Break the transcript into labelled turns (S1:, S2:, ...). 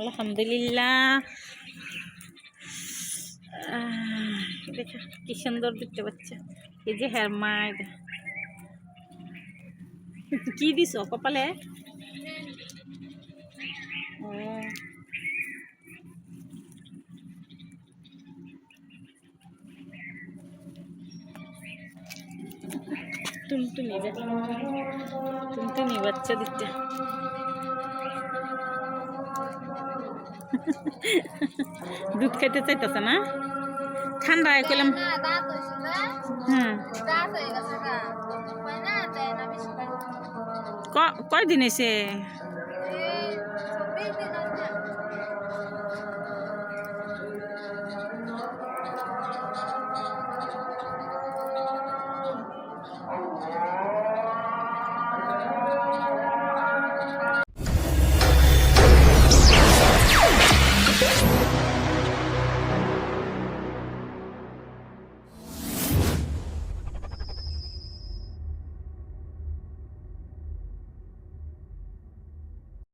S1: আলহামদুলিল্লাহ। দেখো কি সুন্দর দেখতে পাচ্ছে। এই যে হেয়ার মাইড। কি দিছ কপালে? ও। টুনটুনি রে টুনটুনি বাচ্চা দিচ্ছে। পাই খাইতে চাইতেছে না?
S2: ঠান্ডা পাই
S1: ক- কয়দিন এসে